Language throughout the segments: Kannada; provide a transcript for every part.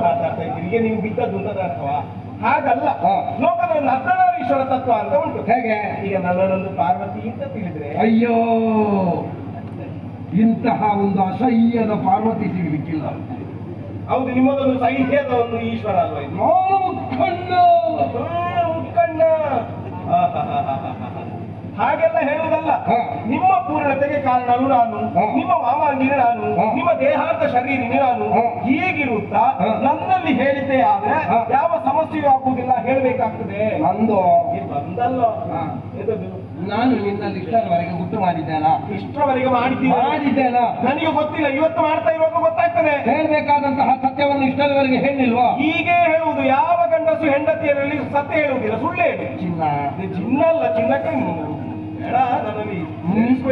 ಮಾತಾಡ್ತಾ ಇದ್ದೀರಿ ಈಗ ನೀವು ಬಿದ್ದದ್ದು ಅಂತ ಅರ್ಥವ ಹಾಗಲ್ಲ. ಲೋಕದ ಒಂದು ಅರ್ಧನಾರೀಶ್ವರ ತತ್ವ ಅಂತ ಉಂಟು. ಹೇಗೆ? ಈಗ ನನ್ನೊಂದು ಪಾರ್ವತಿ ಅಂತ ತಿಳಿದ್ರೆ. ಅಯ್ಯೋ! ಇಂತಹ ಒಂದು ಅಸಹ್ಯದ ಪಾರ್ವತಿ ಸಿಗಲಿಕ್ಕಿಲ್ಲ. ಹೌದು ನಿಮ್ಮದೊಂದು ಸೈನ್ಯದ ಒಂದು ಈಶ್ವರ ಅಲ್ವಾ ಮುಖಂಡ ಆಹಾಹಾಹಾಹಾ. ಹಾಗೆಲ್ಲ ಹೇಳುವುದಲ್ಲ. ನಿಮ್ಮ ಪೂರ್ಣತೆಗೆ ಕಾರಣನು ನಾನು. ನಿಮ್ಮ ಮಾಮಾಂಗಿನ ನಾನು ನಿಮ್ಮ ದೇಹಾಂತ ಶರೀರಿನ ನಾನು. ಹೀಗಿರುತ್ತಾ ನನ್ನಲ್ಲಿ ಹೇಳಿದ್ದೆ ಆದ್ರೆ ಯಾವ ಸಮಸ್ಯೆಯೂ ಆಗುವುದಿಲ್ಲ ಹೇಳಬೇಕಾಗ್ತದೆ. ನಂದು. ಬಂದಲ್ಲ. ನಾನು ನಿನ್ನಲ್ಲಿ ಇಷ್ಟರವರೆಗೆ ಗುಟ್ಟು ಮಾಡಿದ್ದೇನಾ? ಇಷ್ಟರವರೆಗೆ ಮಾಡಿದ್ದೀನಿ ಮಾಡಿದ್ದೇನಾ? ನನಗೆ ಗೊತ್ತಿಲ್ಲ ಇವತ್ತು ಮಾಡ್ತಾ ಇರುವಾಗ ಗೊತ್ತಾಗ್ತದೆ. ಹೇಳ್ಬೇಕಾದಂತಹ ಸತ್ಯವನ್ನು ಇಷ್ಟರವರೆಗೆ ಹೇಳಿಲ್ವಾ? ಹೀಗೆ ಹೇಳುವುದು ಯಾವ ಗಂಡಸು ಹೆಂಡತಿಯರಲ್ಲಿ ಸತ್ಯ ಹೇಳುವುದಿಲ್ಲ ಸುಳ್ಳೇ ಚಿನ್ನ ಚಿನ್ನ. ಅಲ್ಲ ಚಿನ್ನಲ್ಲ ಚಿನ್ನಕ್ಕೆ.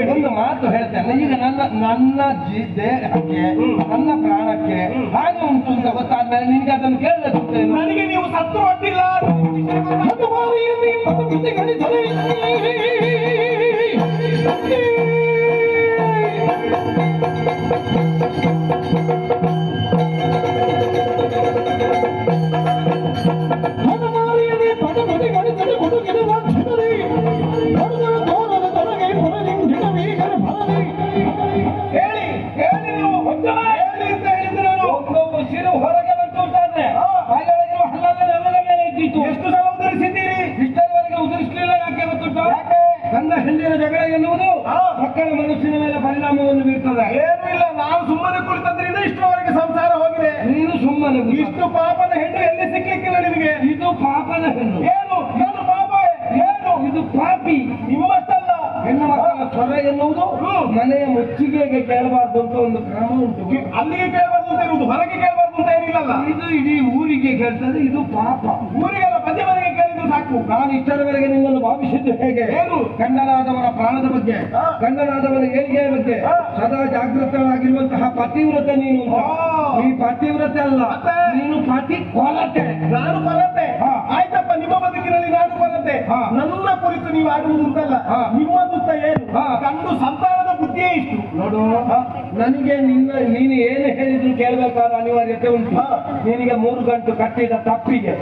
ಒಂದು ಮಾತು ಹೇಳ್ತೇನೆ. ಈಗ ನನ್ನ ನನ್ನ ಜಿ- ದೇಹಕ್ಕೆ ನನ್ನ ಪ್ರಾಣಕ್ಕೆ ಹಾಗೆ ಉಂಟು ಅಂತ ಗೊತ್ತಾದ್ಮೇಲೆ ನಿನ್ಗೆ ಅದನ್ನು ಕೇಳಲೇನು ನನಗೆ ನೀವು ಸತ್ತು ಇಷ್ಟು ಪಾಪದ ಹೆಣ್ಣು ಎಲ್ಲಿ ಸಿಕ್ಲಿಕ್ಕಿಲ್ಲ ನಿಮಗೆ ಇದು ಪಾಪದ ಹೆಣ್ಣು. ಏನು? ಏನು ಪಾಪ ಏನು? ಇದು ಪಾಪಿ. ನಿಮ್ಮಷ್ಟಲ್ಲ ಹೆಣ್ಣು ಮಕ್ಕಳ ಸ್ವರ ಎನ್ನುವುದು. ಮನೆಯ ಮುಚ್ಚಿಗೆಗೆ ಕೇಳಬಾರ್ದು ಅಂತ ಒಂದು ಕ್ರಮ ಉಂಟು. ಅಲ್ಲಿಗೆ ಕೇಳಬಾರ್ದು ಅಂತ ಇರುವುದು ಹೊರಗೆ ಕೇಳಬಾರ್ದು ಅಂತ ಏನಿಲ್ಲಲ್ಲ ಇದು ಇಡೀ ಊರಿಗೆ ಕೇಳ್ತದೆ ಇದು ಪಾಪ. ಕೇಳಿದ್ರು ಸಾಕು ನಾನು ಇಷ್ಟರವರೆಗೆ ನಿನ್ನನ್ನು ಭಾವಿಸಿದ್ದು ಹೇಗೆ ಏನು? ಗಂಡನಾದವರ ಪ್ರಾಣದ ಬಗ್ಗೆ. ಗಂಡನಾದವರ ಏಳಿಗೆಯ ಬಗ್ಗೆ. ಸದಾ ಜಾಗೃತವಾಗಿರುವಂತಹ ಪತಿವ್ರತೆ ನೀನು ಈ ಪತಿವ್ರತೆ ಅಲ್ಲ? ನೀನು ಪತಿ ಕೊಲತೆ ನಾನು ಕೊಲತೆ. ಆಯ್ತಪ್ಪ ನಿಮ್ಮ ಬದುಕಿನಲ್ಲಿ ನಾನು ಕೊಲತೆ. ನನ್ನ ಕುರಿತು ನೀವು ಆಡುವುದು ಅಂತಲ್ಲ ಹಾ. ನಿಮ್ಮದುತ್ತ ಏನು. ಕಂಡು ಸಂತಾನದ ಬುದ್ಧಿಯೇ ಇಷ್ಟು ನೋಡು ನನಗೆ ನಿನ್ನ ನೀನು ಏನು ಹೇಳಿದ್ರು ಕೇಳಬೇಕಾದ ಅನಿವಾರ್ಯತೆ ಉಂಟು. ನಿನಗೆ ಮೂರು ಗಂಟು ಕಟ್ಟಿದ ತಪ್ಪಿಗೆ.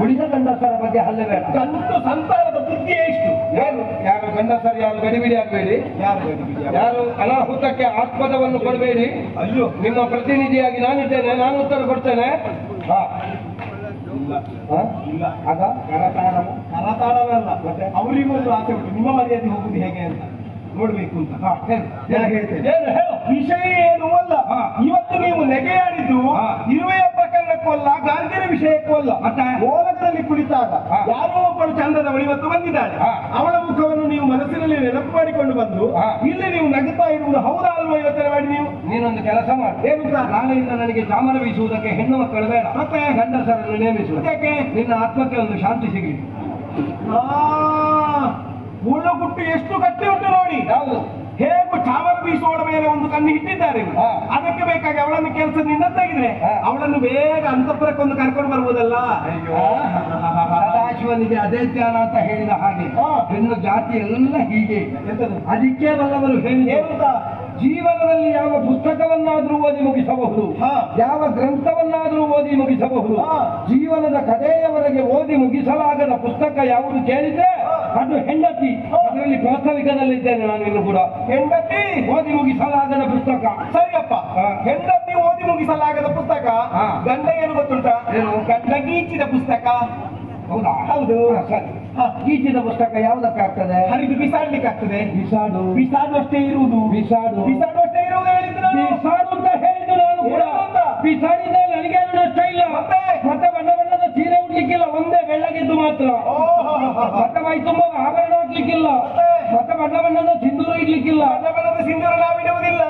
ಉಳಿದ ಗಂಡಸರ ಬಗ್ಗೆ ಹಲ್ಲೆ ಬೇಡ. ಗಂಟು ಸಂತಾನದ ಬುದ್ಧಿ ಇಷ್ಟು. ಯಾರು ಯಾರು ಗಂಡಸರು ಯಾರು ಗಡಿಬಿಡಿ ಆಗಬೇಡಿ? ಯಾರು ಗಡಿಬಿಡಿ? ಯಾರು ಅನಾಹುತಕ್ಕೆ ಆಸ್ಪದವನ್ನು ಕೊಡಬೇಡಿ? ಅಯ್ಯೋ. ನಿಮ್ಮ ಪ್ರತಿನಿಧಿಯಾಗಿ ನಾನಿದ್ದೇನೆ ನಾನು ಉತ್ತರ ಕೊಡ್ತೇನೆ. ಹಾ. ಆಗ? ಕರತಾಡವಲ್ಲ ಮತ್ತೆ? ಅವರಿಗೂ ಒಂದು ಆಸೆ ಉಂಟು. ನಿಮ್ಮ ಮರ್ಯಾದೆ ಹೋಗುದು ಹೇಗೆ ಅಂತ. ನೋಡ್ಬೇಕು ಅಂತ ವಿಷಯ ಏನು ಅಲ್ಲ. ಇವತ್ತು ನೀವು ನೆಗೆಯಾಡಿದ್ದು. ಇರುವೆಯ ಪ್ರಕರಣಕ್ಕೂ ಅಲ್ಲ ಗಾಂಧಿರ ವಿಷಯಕ್ಕೂ ಅಲ್ಲ ಮತ್ತೆ? ಓಲಕದಲ್ಲಿ ಕುಳಿತಾಗ. ಯಾರೋ ಒಬ್ಬಳು ಚಂದದವಳು ಇವತ್ತು ಬಂದಿದ್ದಾಳೆ. ಅವಳ ಮುಖವನ್ನು ನೀವು ಮನಸ್ಸಿನಲ್ಲಿ ನೆನಪು ಮಾಡಿಕೊಂಡು ಬಂದು. ಇಲ್ಲಿ ನೀವು ನಗುತ್ತಾ ಇರುವುದು ಹೌದಾ ಅಲ್ವಾ ಯೋಚನೆ ಮಾಡಿ ನೀವು ನೀನೊಂದು ಕೆಲಸ ಮಾಡಿ ಏನು? ನಾಳೆಯಿಂದ ನನಗೆ ಚಾಮರ ಬೀಸುವುದಕ್ಕೆ ಹೆಣ್ಣು ಮಕ್ಕಳು ಬೇಡ ಮತ್ತೆ? ಗಂಡಸರನ್ನು ನೇಮಿಸುವುದು ಯಾಕೆ ನಿನ್ನ ಆತ್ಮಕ್ಕೆ ಒಂದು ಶಾಂತಿ ಸಿಗಲಿ ಎಷ್ಟು ಗಟ್ಟಿ ನೋಡಿ ಯಾವುದು ಹೇಗೂ ಚಾವರ ಬೀಸೋಡ ಮೇಲೆ ಒಂದು ಕಣ್ಣು ಇಟ್ಟಿದ್ದಾರೆ ಅದಕ್ಕೆ ಬೇಕಾಗಿ ಅವಳನ್ನು ಕೆಲಸ ನಿನ್ನ ತೆಗೆದ್ರೆ. ಅವಳನ್ನು ಬೇಗ ಅಂತಪುರಕ್ಕೊಂದು ಕರ್ಕೊಂಡು ಬರ್ಬೋದಲ್ಲ ಸದಾಶಿವನಿಗೆ ಅದೇ ಧ್ಯಾನ ಅಂತ ಹೇಳಿದ ಹಾಗೆ. ಹೆಣ್ಣು ಜಾತಿ ಎಲ್ಲ ಹೀಗೆ? ಅದಕ್ಕೆ ಬಲ್ಲವರು ಹೇಳಿದರು ಜೀವನದಲ್ಲಿ ಯಾವ ಪುಸ್ತಕವನ್ನಾದ್ರೂ ಓದಿ ಮುಗಿಸಬಹುದು. ಯಾವ ಗ್ರಂಥವನ್ನಾದ್ರೂ ಓದಿ ಮುಗಿಸಬಹುದು. ಜೀವನದ ಕಡೆಯವರೆಗೆ ಓದಿ ಮುಗಿಸಲಾಗದ ಪುಸ್ತಕ ಯಾವುದು ಕೇಳಿದ್ರೆ. ಅದು ಹೆಂಡತಿ. ಅದರಲ್ಲಿ ಅದರಲ್ಲಿ ಪ್ರಾಥಮಿಕದಲ್ಲಿದ್ದೇನೆ ನಾನು ಇನ್ನು ಕೂಡ. ಹೆಂಡತಿ? ಓದಿ ಮುಗಿಸಲಾಗದ ಪುಸ್ತಕ. ಸರಿಯಪ್ಪ. ಹೆಂಡತಿ ಓದಿ ಮುಗಿಸಲಾಗದ ಪುಸ್ತಕ. ಗಂಡ ಏನು ಗೊತ್ತುಂಟ? ಗಂಡ ಗೀಚಿದ ಪುಸ್ತಕ. ಹೌದಾ? ಹೌದು. ಹಾ, ಸರಿ. ಆಗ್ತದೆ ಪುಸ್ತಕ ಯಾವುದಕ್ಕಾಗ್ತದೆ? ಹರಿದು ಬಿಸಾಡ್ಲಿಕ್ಕೆ ಆಗ್ತದೆ ಬಿಸಾಡು ಇರುವುದು. ಬಿಸಾಡು. ಅಷ್ಟೇ ಇರುವುದು ಹೇಳಿದ್ರು ನಾನು. ಬಿಸಾಡು ಅಂತ ಹೇಳಿದ್ದು ನಾನು ಕೂಡ? ಬಿಸಾಡಿದ ನನಗೆ ನಷ್ಟ ಇಲ್ಲ. ಮತ್ತೆ? ಮತ್ತೆ ಬಣ್ಣ ಬಣ್ಣದ ಸೀರೆ ಉಡ್ಲಿಕ್ಕಿಲ್ಲ. ಒಂದೇ ಬೆಳ್ಳಗಿದ್ದು ಮಾತ್ರ. ಓಹೋ. ಮತ್ತೆ ಮೈ ತುಂಬ ಆಭರಣ ಹಾಕ್ಲಿಕ್ಕಿಲ್ಲ ಮತ್ತೆ? ಮತ್ತೆ ಬಣ್ಣ ಬಣ್ಣದ ಸಿಂಧೂರ ಇಡ್ಲಿಕ್ಕಿಲ್ಲ ಬಣ್ಣ ಬಣ್ಣದ ಸಿಂಧೂರ ನಾವಿಡುವುದಿಲ್ಲ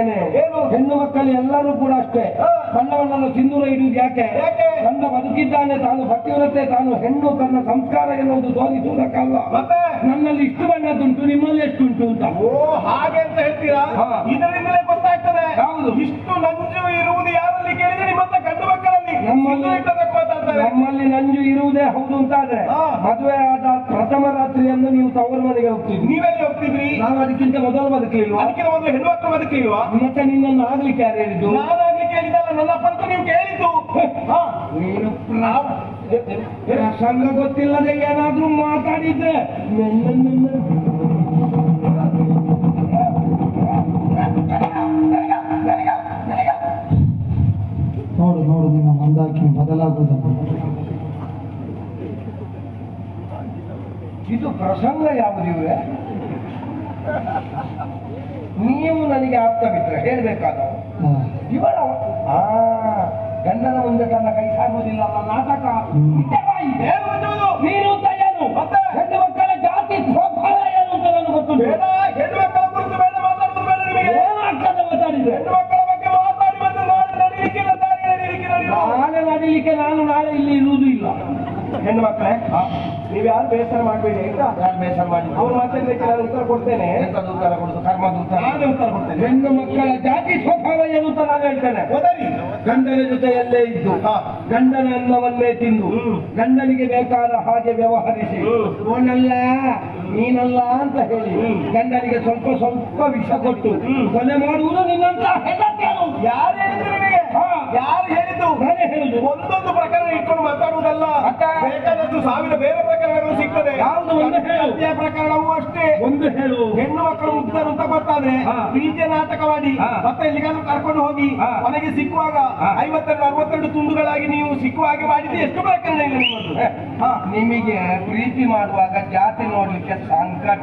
ಏನೇ ಏನು? ಹೆಣ್ಣು ಮಕ್ಕಳು ಎಲ್ಲರೂ ಕೂಡ ಅಷ್ಟೇ. ಹಾ. ಬಣ್ಣ ಬಣ್ಣದ ಸಿಂಧೂರ ಇಡುವುದು ಯಾಕೆ? ಗಂಡ ಬದುಕಿದ್ದಾನೆ ತಾನು ಪತಿವ್ರತೆ ತಾನು ಹೆಣ್ಣು ತನ್ನ ಸಂಸ್ಕಾರ ಎನ್ನುವುದು ತೋರಿಸುವುದಕ್ಕಲ್ಲ ಮತ್ತೆ? ನನ್ನಲ್ಲಿ ಇಷ್ಟು ಬಣ್ಣದ್ದುಂಟು ನಿಮ್ಮಲ್ಲಿ ಎಷ್ಟುಂಟು ಅಂತ. ಓ ಹಾಗೆ ಅಂತ ಹೇಳ್ತೀರಾ? ಇದರಿಂದಲೇ ಗೊತ್ತಾಗ್ತದೆ. ಹೌದು. ಇಷ್ಟು ನಂಜು ಇರುವುದು ಯಾರಲ್ಲಿ ಕೇಳಿದ್ರೆ ನಿಮ್ಮಂತ ಗಂಡು ಮಕ್ಕಳಲ್ಲಿ? ನಮ್ಮಲ್ಲಿ ನಮ್ಮಲ್ಲಿ ನಂಜು ಇರುವುದೇ ಹೌದು ಅಂತಾದ್ರೆ ಆದ್ರೆ ಮದುವೆ ಆದ ಪ್ರಥಮ ರಾತ್ರಿಯನ್ನು ನೀವು ತವರು ಮನೆಗೆ ಹೋಗ್ತೀವಿ ನೀವೆಲ್ಲಿ ಹೋಗ್ತಿದ್ರಿ? ನಾವು ಅದಕ್ಕಿಂತ ಮೊದಲು ಬದುಕಲಿಲ್ವಾ? ಅದಕ್ಕಿಂತ ಮೊದಲು ಹೆಣ್ಮಕ್ಳು ಬದುಕಲಿಲ್ವ? ಮತ್ತೆ ನಿನ್ನನ್ನು ಆಗ್ಲಿಕ್ಕೆ ಯಾರು ಹೇಳಿದ್ದು? ನಾನಾಗ್ಲಿಕ್ಕೆ ಹೇಳಿದ್ದಲ್ಲ ನನ್ನ ಅಂತ ನೀವು ಕೇಳಿದ್ದು. ಹಾ ನೀನು ಪ್ರಾ- ಸಂಘ ಗೊತ್ತಿಲ್ಲದೆ ಏನಾದ್ರೂ ಮಾತಾಡಿದ್ರೆ ನೋಡು ನೋಡು ನಿನ್ನ ಮಂದಾಕಿ ಬದಲಾಗುವುದನ್ನು. ಇದು ಪ್ರಸಂಗ ಯಾವುದಿವೆ ನೀವು ನನಗೆ ಆಪ್ತವಿದ್ರೆ ಹೇಳ್ಬೇಕಾದ. ಇವಳ ಆ ಗಂಡನ ಮುಂದೆ ತನ್ನ ಕೈ ಸಾಗುವುದಿಲ್ಲ ಅಲ್ಲ ನಾಟಕ? ನೀನು ಅಂತ ಹೆಣ್ಣು ಮಕ್ಕಳ ಜಾತಿ ಸ್ವಭಾವ ಏನು ಅಂತ ನನಗೆ ಗೊತ್ತು ಬೇಡ ಹೆಣ್ಣು ಮಕ್ಕಳ ಕುರಿತು ಬೇಡ ಮಾತಾಡುವುದು ಬೇಡ ನಿಮಗೆ. ಏನಾಗ್ತದೆ ಮಾತಾಡಿದ್ರೆ? ಹೆಣ್ಣು ಮಕ್ಕಳ ಬಗ್ಗೆ ಮಾತಾಡಿ ನಾಳೆ ನಡೀಲಿಕ್ಕೆ ನಾನು ನಾಳೆ ಇಲ್ಲಿ ಇರುವುದು ಇಲ್ಲ ಹೆಣ್ಣು ಮಕ್ಕಳೇ ನೀವು ಯಾರು ಬೇಸರ ಮಾಡಬೇಡಿ ಆಯ್ತಾ? ಯಾರು ಬೇಸರ ಮಾಡಿ ಅವ್ರು ಮಾತಾಡ್ಲಿಕ್ಕೆ ನಾನು ಉತ್ತರ ಕೊಡ್ತೇನೆ. ಉತ್ತರ ಕೊಡುದು? ನಾನೇ ಉತ್ತರ ಕೊಡ್ತೇನೆ. ಹೆಣ್ಣು ಮಕ್ಕಳ ಜಾತಿ ಸ್ವಭಾವ ಏನು ಅಂತ ನಾನು ಹೇಳ್ತೇನೆ. ಗಂಡನ ಜೊತೆಯಲ್ಲೇ ಇದ್ದು. ಗಂಡನ ಅನ್ನವನ್ನೇ ತಿಂದು ಗಂಡನಿಗೆ ಬೇಕಾದ ಹಾಗೆ ವ್ಯವಹರಿಸಿ. ಅವನಲ್ಲ ಓನಲ್ಲ ನೀನಲ್ಲ ಅಂತ ಹೇಳಿ. ಗಂಡನಿಗೆ ಸ್ವಲ್ಪ ಸ್ವಲ್ಪ ವಿಷ ಕೊಟ್ಟು. ಕೊಲೆ ಮಾಡುವುದು ನಿನ್ನಂತ. ಯಾರು ಹೇಳಿದ್ರು. ಯಾರು ಹೇಳಿದ್ದು? ನಾನೇ ಹೇಳುದು ಒಂದೊಂದು ಪ್ರಕರಣ ಇಟ್ಕೊಂಡು ಮಾತಾಡುವುದಲ್ಲ? ಬೇಕಾದಷ್ಟು ಸಾವಿರ ಬೇರೆ ಪ್ರಕರಣಗಳು ಸಿಗ್ತದೆ ಯಾವುದು ಒಂದು. ಹತ್ಯೆ ಪ್ರಕರಣವೂ ಅಷ್ಟೇ ಒಂದು ಹೇಳು ಹೆಣ್ಣು ಮಕ್ಕಳು ಮುಗ್ಧರು ಅಂತ ಗೊತ್ತಾದ್ರೆ. ಪ್ರೀತಿಯ ನಾಟಕವಾಡಿ. ಮತ್ತೆ ಎಲ್ಲಿಗಾದ್ರೂ ಕರ್ಕೊಂಡು ಹೋಗಿ. ಮನೆಗೆ ಸಿಕ್ಕುವಾಗ. ಐವತ್ತೆರಡು ಅರವತ್ತೆರಡು ತುಂಡುಗಳಾಗಿ ನೀವು ಸಿಕ್ಕುವ ಹಾಗೆ ಮಾಡಿದ್ದು ಎಷ್ಟು ಪ್ರಕರಣ ಇಲ್ಲ ನಿಮಗೆ ಪ್ರೀತಿ ಮಾಡುವಾಗ ಜಾತಿ ನೋಡ್ಲಿಕ್ಕೆ ಸಂಕಟ.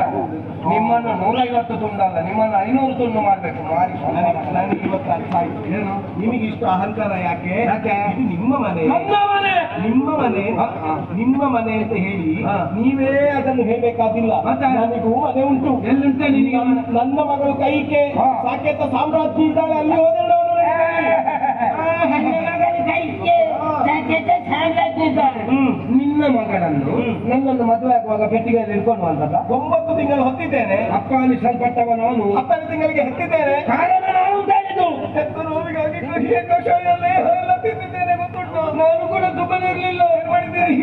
ನಿಮ್ಮನ್ನು ನೂರೈವತ್ತು ತುಂಡಲ್ಲ ನಿಮ್ಮನ್ನು ಐನೂರು ತುಂಡು ಮಾಡ್ಬೇಕು. ಮಾರಿ ನನಗೆ ಇವತ್ತು ಅರ್ಥ ಆಯ್ತು. ಏನು? ನಿಮಗೆ ಇಷ್ಟು ಅಹಂಕಾರ ಯಾಕೆ? ಯಾಕೆ? ನಿಮ್ಮ ಮನೆ. ನಿಮ್ಮ ಮನೆ. ನಿಮ್ಮ ಮನೆ. ಅಂತ ಹೇಳಿ. ನೀವೇ ಅದನ್ನು ಹೇಳ್ಬೇಕಾದಿಲ್ಲ ಮತ್ತೆ? ನನಗೂ ಮನೆ ಉಂಟು. ಎಲ್ಲುಂಟು? ನನ್ನ ಮಗಳು ಕೈಕೆ ಸಾಕೆತ್ತ ಸಾಕೇತ ಸಾಮ್ರಾಜ್ಯ ಇದ್ದಾಳೆ ಅಲ್ಲಿ ಹೋದ್ರೆ ನಾನು ಹ್ಮ್. ನಿನ್ನ ಮಗಳನ್ನು. ನನ್ನನ್ನು ಮದುವೆ ಆಗುವಾಗ ಪೆಟ್ಟಿಗೆಯಲ್ಲಿ ಇಟ್ಕೊಂಡು ಬಂದಲ್ಲ? ಒಂಬತ್ತು ತಿಂಗಳು ಹೊತ್ತಿದ್ದೇನೆ. ಅಪ್ಪ ಅನಿಸಲ್ಪಟ್ಟವ ನಾನು. ಹತ್ತನೇ ತಿಂಗಳಿಗೆ ಹತ್ತಿದ್ದೇನೆ. ಕಾರಣ ನಾನು ಹೇಳಿದ್ದು. ಹೆತ್ತ ನೋವಿಗಾಗಿ ಕಷಾಯ ಲೇಹ ತಿಂದಿದ್ದೇನೆ ಗೊತ್ತುಂಟು. ನಾನು ಕೂಡ ಸುಮ್ಮನೆ ಇರಲಿಲ್ಲ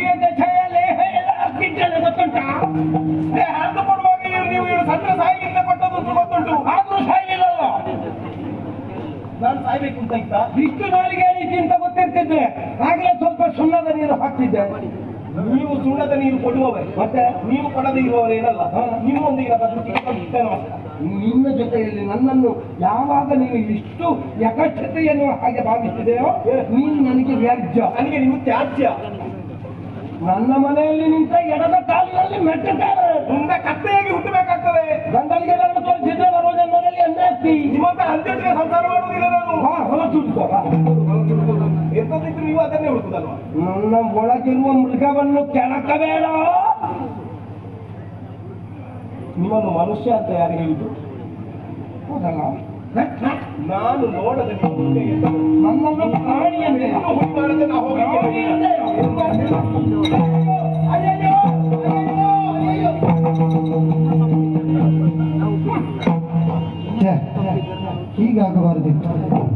ಏನ್ ಇಷ್ಟು ನಾಲಿಗೆ ರೀತಿ ಅಂತ ಗೊತ್ತಿರ್ತಿದ್ರೆ ಆಗಲೇ ಸ್ವಲ್ಪ ಸುಣ್ಣದ ನೀರು ಹಾಕ್ತಿದ್ದೆ. ನೀವು ಸುಣ್ಣದ ನೀರು ಕೊಡುವವರೇ. ಮತ್ತೆ? ನೀವು ಕೊಡದೆ ಇರುವವರೇನಲ್ಲ. ನಿಮ್ಮೊಂದಿಗೆ ನಿನ್ನ ಜೊತೆಯಲ್ಲಿ ನನ್ನನ್ನು ಯಾವಾಗ ನೀವು ಇಷ್ಟು ಯಕಷ್ಟತೆಯನ್ನು ಎನ್ನುವ ಹಾಗೆ ಭಾವಿಸಿದೆಯೋ ನೀನು ನನಗೆ ವ್ಯಾಜ್ಯ. ನನಗೆ ನೀವು ತ್ಯಾಜ್ಯ. ನನ್ನ ಮನೆಯಲ್ಲಿ ನಿಂತ ಎಡದ ಕಾಲಿನಲ್ಲಿ ಮೆಟ್ಟುತ್ತಾರೆ ಮುಂದೆ ಕತ್ತೆಯಾಗಿ ಹುಟ್ಟಬೇಕಾಗ್ತದೆ. ಗಂಡನಿಗೆ ನಾನು ತೋರಿಸಿದ್ರೆ ಬರುವ ಜನ್ಮದಲ್ಲಿ ಎಣ್ಣೆ ಹಾಕ್ತಿ ನಿಮ್ಮಂತ ಅಂತ್ಯಕ್ಕೆ ಸಂಸಾರ ಮಾಡುವುದಿಲ್ಲ ನಾನು. ಹಾ ಹೊಲ ಎಂತದಿದ್ರು ನೀವು ಅದನ್ನೇ ಹುಡುಕುದಲ್ವಾ? ನನ್ನ ಒಳಗಿರುವ ಮೃಗವನ್ನು ಕೆಳಕಬೇಡ ನಿಮ್ಮನ್ನು ಮನುಷ್ಯ ಅಂತ ಯಾರು ಹೇಳಿದ್ರು ಹೌದಲ್ಲ? ನಾನು ನೋಡದೆ ನನ್ನನ್ನು ಪ್ರಾಣಿಯನ್ನು ಮಾಡದೆ ನಾವು ಹೀಗಾಗಬಾರದಿತ್ತು.